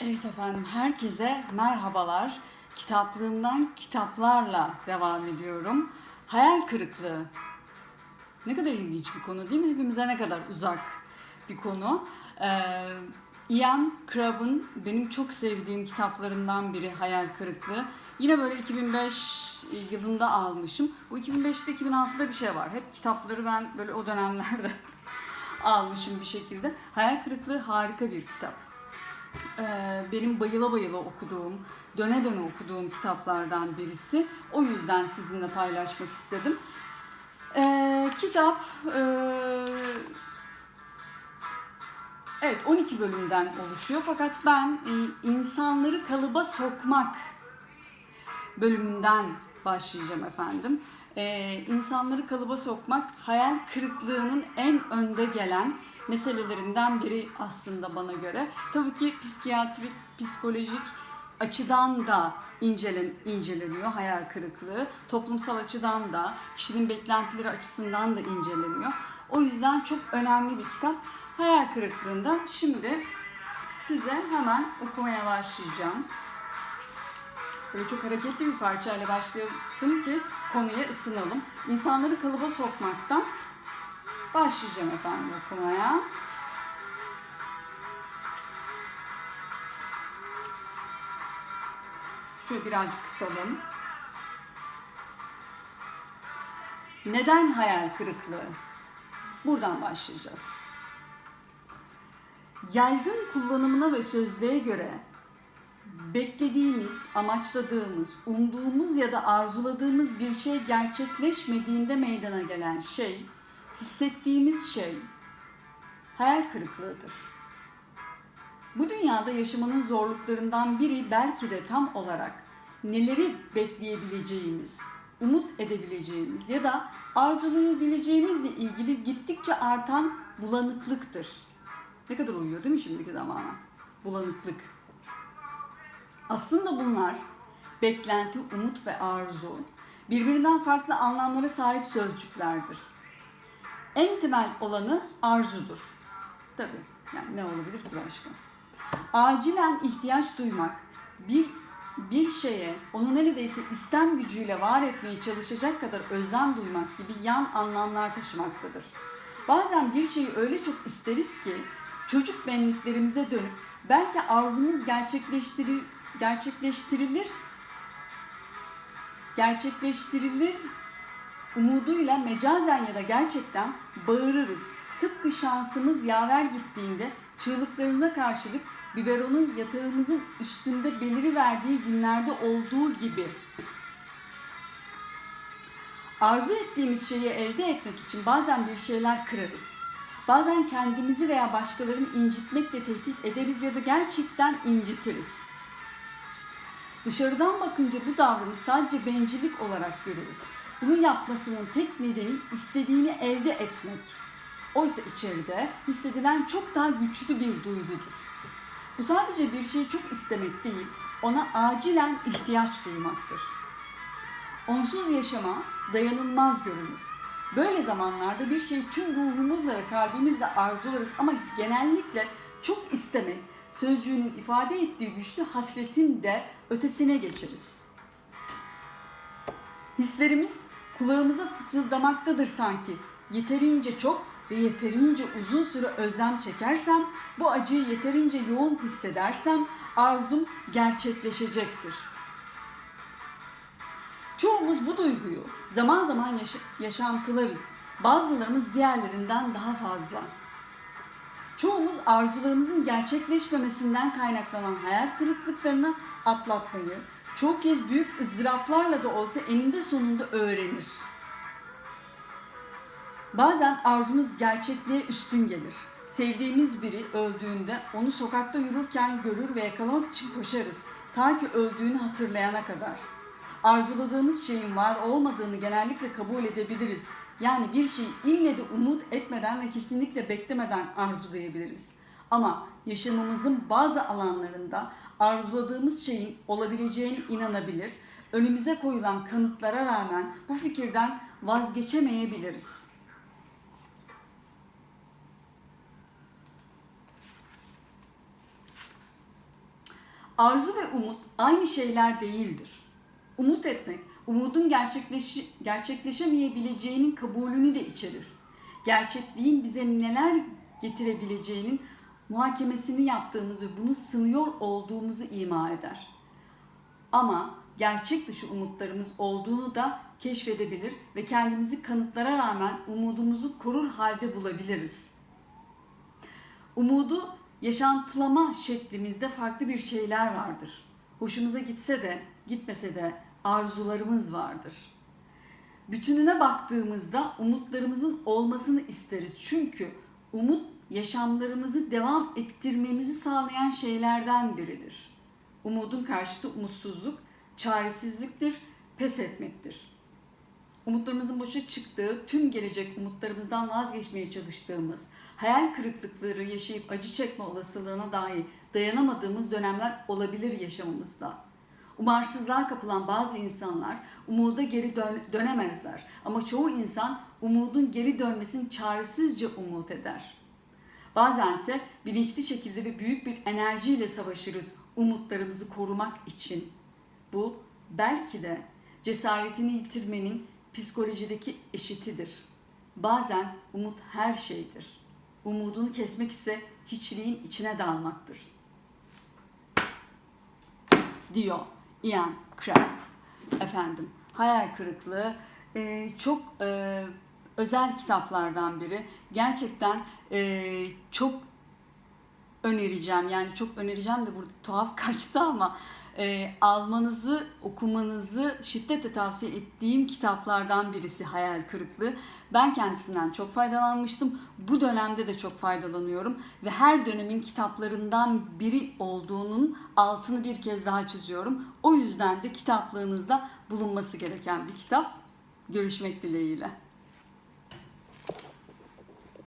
Evet efendim, herkese merhabalar. Kitaplığımdan kitaplarla devam ediyorum. Hayal kırıklığı. Ne kadar ilginç bir konu değil mi? Hepimize ne kadar uzak bir konu. Ee, Ian Crabb'ın benim çok sevdiğim kitaplarından biri Hayal Kırıklığı. Yine böyle 2005 yılında almışım. Bu 2005'te 2006'da bir şey var. Hep kitapları ben böyle o dönemlerde almışım bir şekilde. Hayal Kırıklığı harika bir kitap. Ee, benim bayıla bayıla okuduğum, döne döne okuduğum kitaplardan birisi. O yüzden sizinle paylaşmak istedim. Ee, kitap e, evet 12 bölümden oluşuyor fakat ben e, insanları kalıba sokmak bölümünden başlayacağım efendim. Ee, insanları kalıba sokmak hayal kırıklığının en önde gelen meselelerinden biri aslında bana göre. Tabii ki psikiyatrik, psikolojik açıdan da incelen, inceleniyor hayal kırıklığı. Toplumsal açıdan da, kişinin beklentileri açısından da inceleniyor. O yüzden çok önemli bir kitap. Hayal kırıklığında şimdi size hemen okumaya başlayacağım. Böyle çok hareketli bir parçayla başladım ki konuya ısınalım. İnsanları kalıba sokmaktan başlayacağım efendim okumaya. Şöyle birazcık kısalım. Neden hayal kırıklığı? Buradan başlayacağız. Yaygın kullanımına ve sözlüğe göre beklediğimiz, amaçladığımız, umduğumuz ya da arzuladığımız bir şey gerçekleşmediğinde meydana gelen şey, hissettiğimiz şey hayal kırıklığıdır. Bu dünyada yaşamanın zorluklarından biri belki de tam olarak neleri bekleyebileceğimiz, umut edebileceğimiz ya da arzulayabileceğimizle ilgili gittikçe artan bulanıklıktır. Ne kadar uyuyor değil mi şimdiki zamana? Bulanıklık. Aslında bunlar beklenti, umut ve arzu birbirinden farklı anlamlara sahip sözcüklerdir. En temel olanı arzudur. Tabii yani ne olabilir ki başka? Acilen ihtiyaç duymak, bir bir şeye onu neredeyse istem gücüyle var etmeye çalışacak kadar özlem duymak gibi yan anlamlar taşımaktadır. Bazen bir şeyi öyle çok isteriz ki çocuk benliklerimize dönüp belki arzumuz gerçekleştirir, gerçekleştirilir gerçekleştirilir umuduyla mecazen ya da gerçekten bağırırız. Tıpkı şansımız yaver gittiğinde çığlıklarına karşılık biberonun yatağımızın üstünde beliri verdiği günlerde olduğu gibi. Arzu ettiğimiz şeyi elde etmek için bazen bir şeyler kırarız. Bazen kendimizi veya başkalarını incitmekle tehdit ederiz ya da gerçekten incitiriz. Dışarıdan bakınca bu davranış sadece bencillik olarak görülür. Bunu yapmasının tek nedeni istediğini elde etmek. Oysa içeride hissedilen çok daha güçlü bir duygudur. Bu sadece bir şeyi çok istemek değil, ona acilen ihtiyaç duymaktır. Onsuz yaşama dayanılmaz görünür. Böyle zamanlarda bir şeyi tüm ruhumuzla ve kalbimizle arzularız ama genellikle çok istemek, sözcüğünün ifade ettiği güçlü hasretin de ötesine geçeriz. Hislerimiz kulağımıza fısıldamaktadır sanki. Yeterince çok ve yeterince uzun süre özlem çekersem, bu acıyı yeterince yoğun hissedersem arzum gerçekleşecektir. Çoğumuz bu duyguyu zaman zaman yaş- yaşantılarız. Bazılarımız diğerlerinden daha fazla. Çoğumuz arzularımızın gerçekleşmemesinden kaynaklanan hayal kırıklıklarını atlatmayı çok kez büyük ızdıraplarla da olsa eninde sonunda öğrenir. Bazen arzumuz gerçekliğe üstün gelir. Sevdiğimiz biri öldüğünde onu sokakta yürürken görür ve yakalamak için koşarız. Ta ki öldüğünü hatırlayana kadar. Arzuladığımız şeyin var olmadığını genellikle kabul edebiliriz. Yani bir şeyi ille de umut etmeden ve kesinlikle beklemeden arzulayabiliriz. Ama yaşamımızın bazı alanlarında arzuladığımız şeyin olabileceğine inanabilir, önümüze koyulan kanıtlara rağmen bu fikirden vazgeçemeyebiliriz. Arzu ve umut aynı şeyler değildir. Umut etmek, umudun gerçekleş gerçekleşemeyebileceğinin kabulünü de içerir. Gerçekliğin bize neler getirebileceğinin muhakemesini yaptığımız ve bunu sınıyor olduğumuzu ima eder. Ama gerçek dışı umutlarımız olduğunu da keşfedebilir ve kendimizi kanıtlara rağmen umudumuzu korur halde bulabiliriz. Umudu yaşantılama şeklimizde farklı bir şeyler vardır. Hoşumuza gitse de gitmese de arzularımız vardır. Bütününe baktığımızda umutlarımızın olmasını isteriz. Çünkü umut yaşamlarımızı devam ettirmemizi sağlayan şeylerden biridir. Umudun karşıtı umutsuzluk, çaresizliktir, pes etmektir. Umutlarımızın boşa çıktığı, tüm gelecek umutlarımızdan vazgeçmeye çalıştığımız, hayal kırıklıkları yaşayıp acı çekme olasılığına dahi dayanamadığımız dönemler olabilir yaşamımızda. Umarsızlığa kapılan bazı insanlar umuda geri dön- dönemezler. Ama çoğu insan umudun geri dönmesini çaresizce umut eder. Bazense bilinçli şekilde ve büyük bir enerjiyle savaşırız umutlarımızı korumak için. Bu belki de cesaretini yitirmenin psikolojideki eşitidir. Bazen umut her şeydir. Umudunu kesmek ise hiçliğin içine dalmaktır. Diyor Ian Krap. Efendim, hayal kırıklığı e, çok e, özel kitaplardan biri. Gerçekten e, çok önereceğim. Yani çok önereceğim de burada tuhaf kaçtı ama e, almanızı, okumanızı şiddetle tavsiye ettiğim kitaplardan birisi Hayal Kırıklığı. Ben kendisinden çok faydalanmıştım. Bu dönemde de çok faydalanıyorum ve her dönemin kitaplarından biri olduğunun altını bir kez daha çiziyorum. O yüzden de kitaplığınızda bulunması gereken bir kitap. Görüşmek dileğiyle.